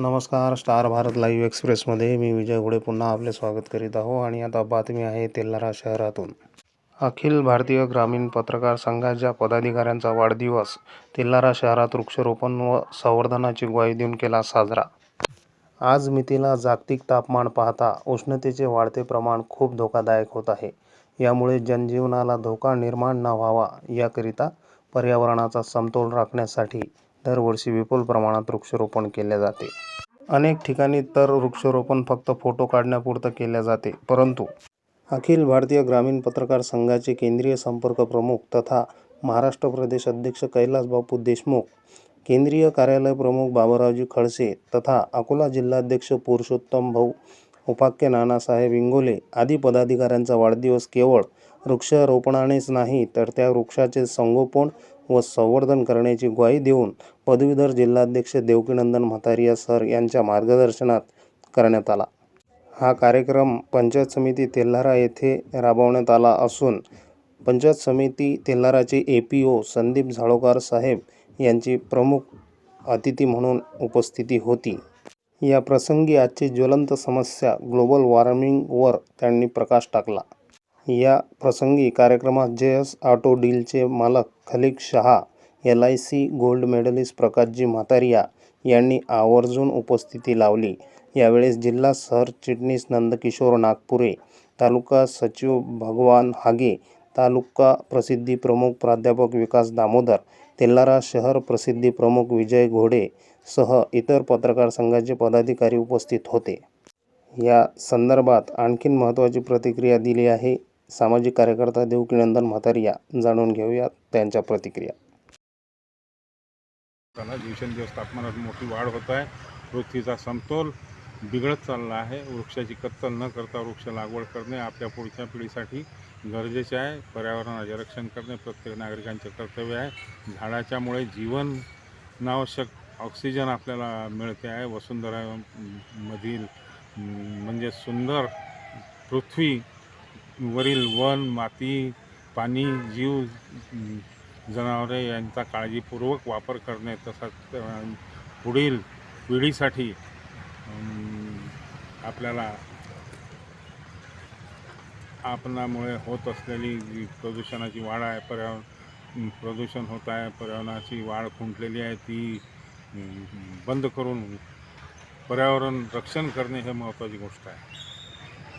नमस्कार star Bharat live एक्सप्रेसमध्ये मी विजय घोडे पुन्हा आपले स्वागत करीत आहो आणि आता बातमी आहे तेल्हारा शहरातून. अखिल भारतीय ग्रामीण पत्रकार संघाच्या पदाधिकाऱ्यांचा वाढदिवस. तेल्हारा शहरात वृक्षारोपण व संवर्धनाची ग्वाही देऊन केला साजरा. आज मितीला जागतिक तापमान पाहता उष्णतेचे वाढते प्रमाण खूप धोकादायक होत आहे. यामुळे जनजीवनाला धोका निर्माण न व्हावा याकरिता पर्यावरणाचा समतोल राखण्यासाठी दरवर्षी विपुल प्रमाणात वृक्षारोपण केले जाते. अनेक ठिकाणी तर वृक्षारोपण फक्त फोटो काढण्यापुरतं केले जाते परंतु अखिल भारतीय ग्रामीण पत्रकार संघाचे केंद्रीय संपर्क प्रमुख तथा महाराष्ट्र प्रदेश अध्यक्ष कैलास बापू देशमुख केंद्रीय कार्यालय प्रमुख बाबरावजी खडसे तथा अकोला जिल्हाध्यक्ष पुरुषोत्तम भाऊ उपाख्य नानासाहेब इंगोले आदी पदाधिकाऱ्यांचा वाढदिवस केवळ वृक्षारोपणानेच नाही तर त्या वृक्षाचे संगोपन व संवर्धन करण्याची ग्वाही देऊन पदवीधर जिल्हाध्यक्ष देवकीनंदन म्हातारिया सर यांच्या मार्गदर्शनात करण्यात आला. हा कार्यक्रम पंचायत समिती तेल्हारा येथे राबवण्यात आला असून पंचायत समिती तेल्हाराचे ए पी ओ संदीप झाळोकार साहेब यांची प्रमुख अतिथी म्हणून उपस्थिती होती. या प्रसंगी आजची ज्वलंत समस्या ग्लोबल वॉर्मिंगवर त्यांनी प्रकाश टाकला. या प्रसंगी कार्यक्रमात जे एस ऑटो डीलचे मालक Khalik Shah L I C gold medalist प्रकाशजी म्हातारिया यांनी आवर्जून उपस्थिती लावली. यावेळेस जिल्हा सरचिटणीस नंदकिशोर नागपुरे तालुका सचिव भगवान हागे तालुका प्रसिद्धी प्रमुख प्राध्यापक विकास दामोदर तेल्हारा शहर प्रसिद्धी प्रमुख विजय घोडे सह इतर पत्रकार संघाचे पदाधिकारी उपस्थित होते. या संदर्भात आणखीन महत्त्वाची प्रतिक्रिया दिली आहे. सामाजिक कार्यकर्ता देवकीनंदन म्हातारिया जाणून घेऊया त्यांच्या प्रतिक्रिया. त्याला दिवसेंदिवस तापमानात मोठी वाढ होत आहे. पृथ्वीचा समतोल बिघडत चालला आहे. वृक्षाची कत्तल न करता वृक्ष लागवड करणे आपल्या पुढच्या पिढीसाठी गरजेचे आहे. पर्यावरणाचे रक्षण करणे प्रत्येक नागरिकांचे कर्तव्य आहे. झाडाच्यामुळे जीवन आवश्यक ऑक्सिजन आपल्याला मिळते आहे. वसुंधरा मधील म्हणजे सुंदर पृथ्वी वरील वन माती पाणी जीव जनावरे यांचा काळजीपूर्वक वापर करणे तसंच पुढील पिढीसाठी आपल्याला आपणामुळे होत असलेली जी प्रदूषणाची वाढ आहे पर्यावरण प्रदूषण होत आहे पर्यावरणाची वाढ खुंटलेली आहे ती बंद करून पर्यावरण रक्षण करणे हे महत्त्वाची गोष्ट आहे.